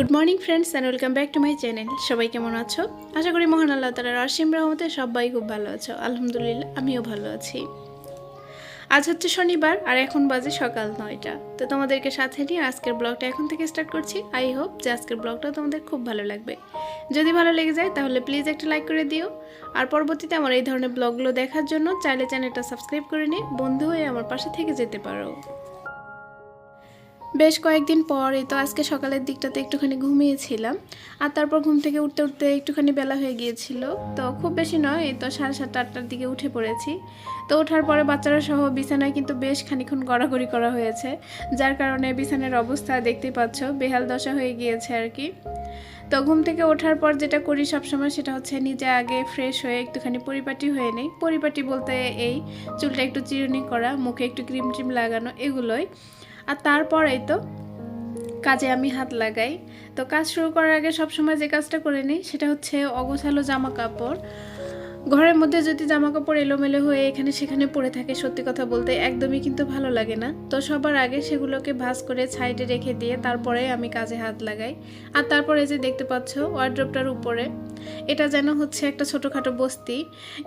Good morning friends and welcome back to my channel সবাই কেমন আছো? আশা করি মহান আল্লাহ তালার অসীম রহমতে সবাই খুব ভালো আছো। আলহামদুলিল্লাহ, আমিও ভালো আছি। আজ হচ্ছে শনিবার, আর এখন বাজে সকাল নয়টা। তো তোমাদেরকে সাথে নিয়ে আজকের ব্লগটা এখন থেকে স্টার্ট করছি। আই হোপ যে আজকের ব্লগটা তোমাদের খুব ভালো লাগবে। যদি ভালো লেগে যায়, তাহলে প্লিজ একটা লাইক করে দিও। আর পরবর্তীতে আমার এই ধরনের ব্লগগুলো দেখার জন্য চাইলে চ্যানেলটা সাবস্ক্রাইব করে নিয়ে বন্ধু হয়ে আমার পাশে থেকে যেতে পারো। বেশ কয়েকদিন পর তো আজকে সকালের দিকটাতে একটুখানি ঘুমিয়েছিলাম। আর তারপর ঘুম থেকে উঠতে উঠতে একটুখানি বেলা হয়ে গিয়েছিল। তো খুব বেশি নয়, এই তো সাড়ে সাতটা, আটটার দিকে উঠে পড়েছি। তো ওঠার পরে বাচ্চারা সহ বিছানায় কিন্তু বেশ খানিক্ষণ গড়াগড়ি করা হয়েছে। যার কারণে বিছানার অবস্থা দেখতেই পাচ্ছ, বেহাল দশা হয়ে গিয়েছে আর কি। তো ঘুম থেকে ওঠার পর যেটা করি সবসময় সেটা হচ্ছে নিজে আগে ফ্রেশ হয়ে একটুখানি পরিপাটি হয়ে নেই। পরিপাটি বলতে এই চুলটা একটু চিরুনি করা, মুখে একটু ক্রিম ট্রিম লাগানো, এগুলোই। আর তারপরেই তো কাজে আমি হাত লাগাই। তো কাজ শুরু করার আগে সবসময় যে কাজটা করে নিই সেটা হচ্ছে অগোছালো জামা কাপড়। ঘরের মধ্যে যদি জামা কাপড় এলোমেলো হয়ে এখানে সেখানে পড়ে থাকে, সত্যি কথা বলতে একদমই কিন্তু ভালো লাগে না। তো সবার আগে সেগুলোকে ভাঁজ করে সাইডে রেখে দিয়ে তারপরে আমি কাজে হাত লাগাই। আর তারপরে যে দেখতে পাচ্ছ ওয়ার্ড্রপটার উপরে, এটা যেন হচ্ছে একটা ছোটোখাটো বস্তি।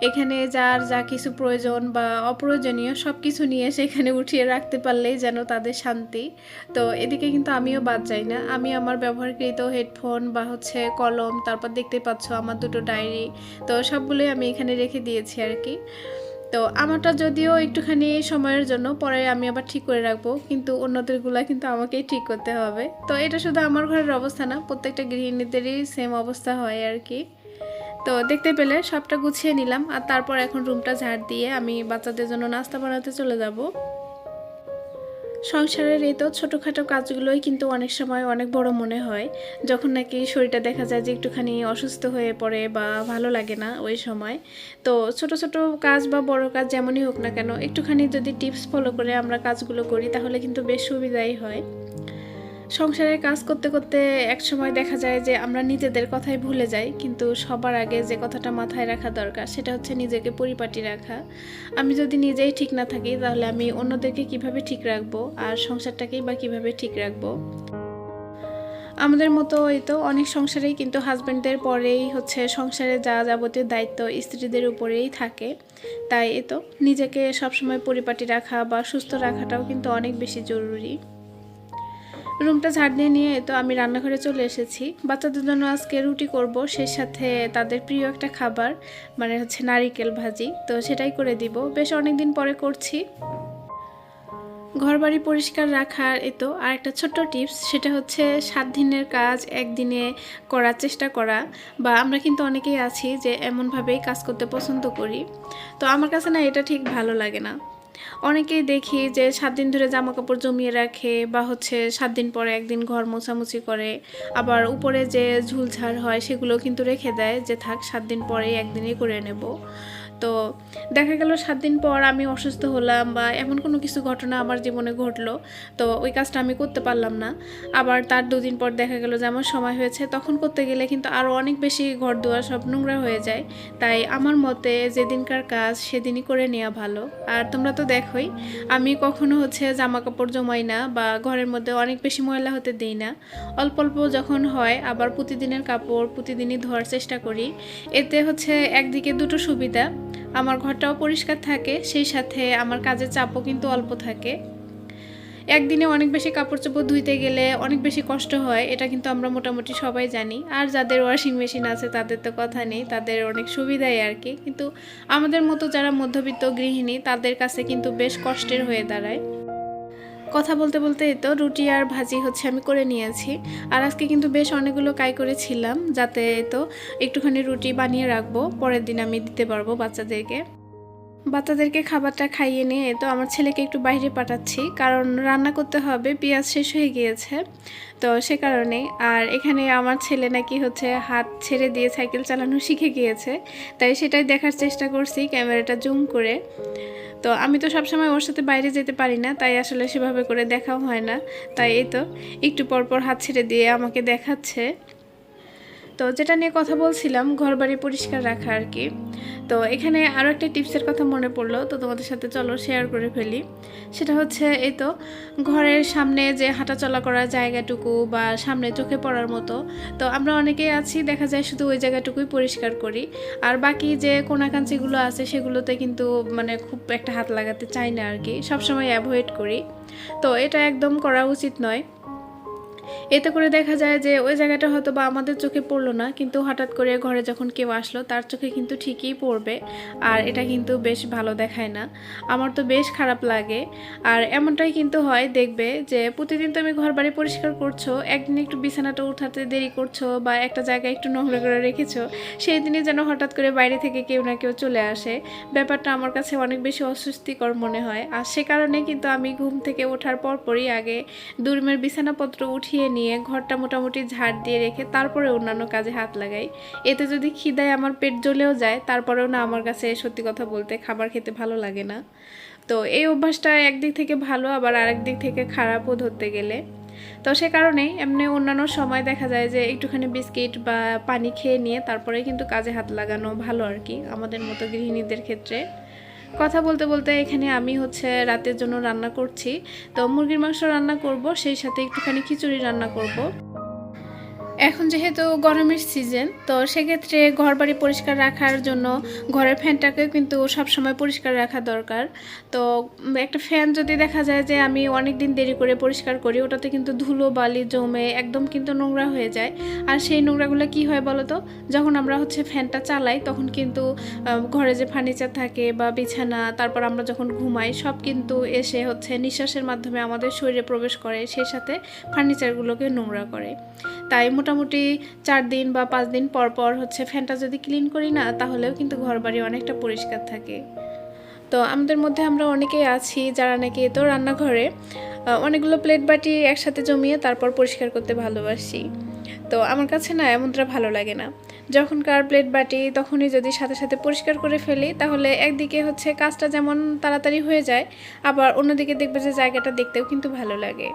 এখানে যার যা কিছু প্রয়োজন বা অপ্রয়োজনীয় সব কিছু নিয়ে সেখানে উঠিয়ে রাখতে পারলেই যেন তাদের শান্তি। তো এদিকে কিন্তু আমিও বাদ যাই না। আমি আমার ব্যবহারকৃত হেডফোন বা হচ্ছে কলম, তারপর দেখতে পাচ্ছ আমার দুটো ডায়েরি তো সবগুলোই আমি এখানে রেখে দিয়েছি আর কি। তো আমারটা যদিও একটুখানি সময়ের জন্য, পরে আমি আবার ঠিক করে রাখব, কিন্তু অন্যদেরগুলা কিন্তু আমাকেই ঠিক করতে হবে। তো এটা শুধু আমার ঘরের অবস্থা না, প্রত্যেকটা গৃহিণীদেরই সেম অবস্থা হয় আর কি। তো দেখতে পেলে সবটা গুছিয়ে নিলাম, আর তারপর এখন রুমটা ঝাড় দিয়ে আমি বাচ্চাদের জন্য নাস্তা বানাতে চলে যাব। সংসারের এই তো ছোটোখাটো কাজগুলোই কিন্তু অনেক সময় অনেক বড় মনে হয়। যখন নাকি শরীরটা দেখা যায় যে একটুখানি অসুস্থ হয়ে পড়ে বা ভালো লাগে না ওই সময়। তো ছোট ছোট কাজ বা বড় কাজ যেমনই হোক না কেন, একটুখানি যদি টিপস ফলো করে আমরা কাজগুলো করি তাহলে কিন্তু বেশ সুবিধাই হয়। সংসারের কাজ করতে করতে এক সময় দেখা যায় যে আমরা নিজেদের কথাই ভুলে যাই, কিন্তু সবার আগে যে কথাটা মাথায় রাখা দরকার সেটা হচ্ছে নিজেকে পরিপাটি রাখা। আমি যদি নিজেই ঠিক না থাকি, তাহলে আমি অন্যদেরকে কীভাবে ঠিক রাখব আর সংসারটাকেই বা কীভাবে ঠিক রাখব? আমাদের মতো এই তো অনেক সংসারেই কিন্তু হাজব্যান্ডদের পরেই হচ্ছে সংসারে যা যাবতীয় দায়িত্ব স্ত্রীদের উপরেই থাকে। তাই এ তো নিজেকে সবসময় পরিপাটি রাখা বা সুস্থ রাখাটাও কিন্তু অনেক বেশি জরুরি। রুমটা ঝাড় দিয়ে নিয়ে তো আমি রান্নাঘরে চলে এসেছি। বাচ্চাদের জন্য আজকে রুটি করব, সেই সাথে তাদের প্রিয় একটা খাবার মানে হচ্ছে নারিকেল ভাজি, তো সেটাই করে দিব। বেশ অনেক দিন পরে করছি। ঘরবাড়ি পরিষ্কার রাখার এ তো আর একটা ছোট্ট টিপস, সেটা হচ্ছে সাত দিনের কাজ একদিনে করার চেষ্টা করা, বা আমরা কিন্তু অনেকেই আছি যে এমনভাবেই কাজ করতে পছন্দ করি। তো আমার কাছে না এটা ঠিক ভালো লাগে না। অনেকেই দেখি যে সাত দিন ধরে জামা কাপড় জমিয়ে রাখে বা হচ্ছে সাত দিন পরে একদিন ঘর মোছামুছি করে। আবার উপরে যে ঝুলঝাড় হয় সেগুলো কিন্তু রেখে দেয় যে থাক, সাত দিন পরেই একদিনই করে নেব। তো দেখা গেল সাত দিন পর আমি অসুস্থ হলাম বা এমন কোনো কিছু ঘটনা আমার জীবনে ঘটলো, তো ওই কাজটা আমি করতে পারলাম না। আবার তার দুদিন পর দেখা গেল যে আমার সময় হয়েছে, তখন করতে গেলে কিন্তু আরও অনেক বেশি ঘর দুয়ার সব নোংরা হয়ে যায়। তাই আমার মতে যেদিনকার কাজ সেদিনই করে নেওয়া ভালো। আর তোমরা তো দেখোই, আমি কখনো হচ্ছে জামা কাপড় জমাই না বা ঘরের মধ্যে অনেক বেশি ময়লা হতে দিই না। অল্প অল্প যখন হয় আবার প্রতিদিনের কাপড় প্রতিদিনই ধোয়ার চেষ্টা করি। এতে হচ্ছে একদিকে দুটো সুবিধা আমার ঘরটাও পরিষ্কার থাকে, সেই সাথে আমার কাজের চাপও কিন্তু অল্প থাকে। একদিনে অনেক বেশি কাপড় চোপড় ধুইতে গেলে অনেক বেশি কষ্ট হয়, এটা কিন্তু আমরা মোটামুটি সবাই জানি। আর যাদের ওয়াশিং মেশিন আছে তাদের তো কথা নেই, তাদের অনেক সুবিধাই আর কি। কিন্তু আমাদের মতো যারা মধ্যবিত্ত গৃহিণী তাদের কাছে কিন্তু বেশ কষ্টের হয়ে দাঁড়ায়। কথা বলতে বলতে তো রুটি আর ভাজি হচ্ছে আমি করে নিয়েছি। আর আজকে কিন্তু বেশ অনেকগুলো কাই করেছিলাম, যাতে তো একটুখানি রুটি বানিয়ে রাখব, পরের দিন আমি দিতে পারব বাচ্চাদেরকে। বাচ্চাদেরকে খাবারটা খাইয়ে নিয়ে তো আমার ছেলেকে একটু বাইরে পাঠাচ্ছি, কারণ রান্না করতে হবে, পেঁয়াজ শেষ হয়ে গিয়েছে। তো সে কারণে, আর এখানে আমার ছেলে নাকি হচ্ছে হাত ছেড়ে দিয়ে সাইকেল চালানো শিখে গিয়েছে, তাই সেটাই দেখার চেষ্টা করছি ক্যামেরাটা জুম করে। তো আমি তো সবসময় ওর সাথে বাইরে যেতে পারি না, তাই আসলে সেভাবে করে দেখাও হয় না। তাই এই তো, একটু পরপর হাত ছেড়ে দিয়ে আমাকে দেখাচ্ছে। তো যেটা নিয়ে কথা বলছিলাম, ঘরবাড়ি পরিষ্কার রাখা আর কি। তো এখানে আরও একটা টিপসের কথা মনে পড়ল, তো তোমাদের সাথে চলো শেয়ার করে ফেলি। সেটা হচ্ছে এই তো, ঘরের সামনে যে হাঁটা চলা করার জায়গাটুকু বা সামনে চোখে পড়ার মতো, তো আমরা অনেকেই আছি, দেখা যায় শুধু ওই জায়গাটুকুই পরিষ্কার করি। আর বাকি যে কোনাকাঞ্চিগুলো আছে, সেগুলোতে কিন্তু মানে খুব একটা হাত লাগাতে চাই না আর কি, সবসময় অ্যাভয়েড করি। তো এটা একদম করা উচিত নয়। এতে করে দেখা যায় যে ওই জায়গাটা হয়তো বা আমাদের চোখে পড়ল না, কিন্তু হঠাৎ করে ঘরে যখন কেউ আসলো, তার চোখে কিন্তু ঠিকই পড়বে আর এটা কিন্তু বেশ ভালো দেখায় না। আমার তো বেশ খারাপ লাগে আর এমনটাই কিন্তু হয়, দেখবে যে প্রতিদিন তুমি ঘর বাড়ি পরিষ্কার করছ, একদিন একটু বিছানাটা উঠাতে দেরি করছ বা একটা জায়গায় একটু নোংরা করে রেখেছো, সেই দিনই যেন হঠাৎ করে বাইরে থেকে কেউ না কেউ চলে আসে। ব্যাপারটা আমার কাছে অনেক বেশি অস্বস্তিকর মনে হয়। আর সে কারণে কিন্তু আমি ঘুম থেকে ওঠার পরপরই আগে দুর্মের বিছানাপত্র উঠিয়ে নিয়ে ঘরটা মোটামুটি ঝাড় দিয়ে রেখে তারপরে অন্যান্য কাজে হাত লাগাই। এতে যদি খিদায় আমার পেট জ্বলেও যায়, তারপরেও না আমার কাছে সত্যি কথা বলতে খাবার খেতে ভালো লাগে না। তো এই অভ্যাসটা একদিক থেকে ভালো, আবার আরেক দিক থেকে খারাপও ধরতে গেলে। তো সে কারণেই এমনি অন্যান্য সময় দেখা যায় যে একটুখানি বিস্কিট বা পানি খেয়ে নিয়ে তারপরে কিন্তু কাজে হাত লাগানো ভালো আর কি, আমাদের মতো গৃহিণীদের ক্ষেত্রে। কথা বলতে বলতে এখানে আমি হচ্ছে রাতের জন্য রান্না করছি। তো মুরগির মাংস রান্না করব, সেই সাথে একটুখানি খিচুড়ি রান্না করব। এখন যেহেতু গরমের সিজন তো সেক্ষেত্রে ঘর বাড়ি পরিষ্কার রাখার জন্য ঘরের ফ্যানটাকেও কিন্তু সবসময় পরিষ্কার রাখা দরকার। তো একটা ফ্যান যদি দেখা যায় যে আমি অনেক দিন দেরি করে পরিষ্কার করি, ওটাতে কিন্তু ধুলো, বালি জমে একদম কিন্তু নোংরা হয়ে যায়। আর সেই নোংরাগুলো কি হয় বলো তো? যখন আমরা হচ্ছে ফ্যানটা চালাই, তখন কিন্তু ঘরে যে ফার্নিচার থাকে বা বিছানা, তারপর আমরা যখন ঘুমাই, সব কিন্তু এসে হচ্ছে নিঃশ্বাসের মাধ্যমে আমাদের শরীরে প্রবেশ করে, সেই সাথে ফার্নিচারগুলোকে নোংরা করে। তাই মোটামুটি চার দিন বা পাঁচ দিন পর পর হচ্ছে ফ্যানটা যদি ক্লিন করি না, তাহলেও কিন্তু ঘর বাড়ি অনেকটা পরিষ্কার থাকে। তো আমাদের মধ্যে আমরা অনেকেই আছি যারা নাকি তো রান্নাঘরে অনেকগুলো প্লেট বাটি একসাথে জমিয়ে তারপর পরিষ্কার করতে ভালোবাসি। তো আমার কাছে না এমনটা ভালো লাগে না। যখনকার প্লেট বাটি তখনই যদি সাথে সাথে পরিষ্কার করে ফেলি, তাহলে একদিকে হচ্ছে কাজটা যেমন তাড়াতাড়ি হয়ে যায়, আবার অন্যদিকে দেখবে যে জায়গাটা দেখতেও কিন্তু ভালো লাগে।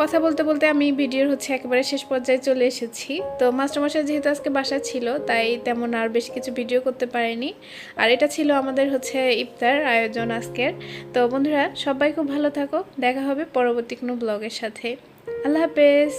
কথা বলতে বলতে আমি ভিডিওর হচ্ছে একেবারে শেষ পর্যায়ে চলে এসেছি। তো মাস্টারমশাই যেহেতু আজকে বাসা ছিল, তাই তেমন আর বেশি কিছু ভিডিও করতে পারেনি। আর এটা ছিল আমাদের হচ্ছে ইফতার আয়োজন আজকের। তো বন্ধুরা, সবাই খুব ভালো থাকো। দেখা হবে পরবর্তী কোনো ব্লগের সাথে। আল্লাহ হাফেজ।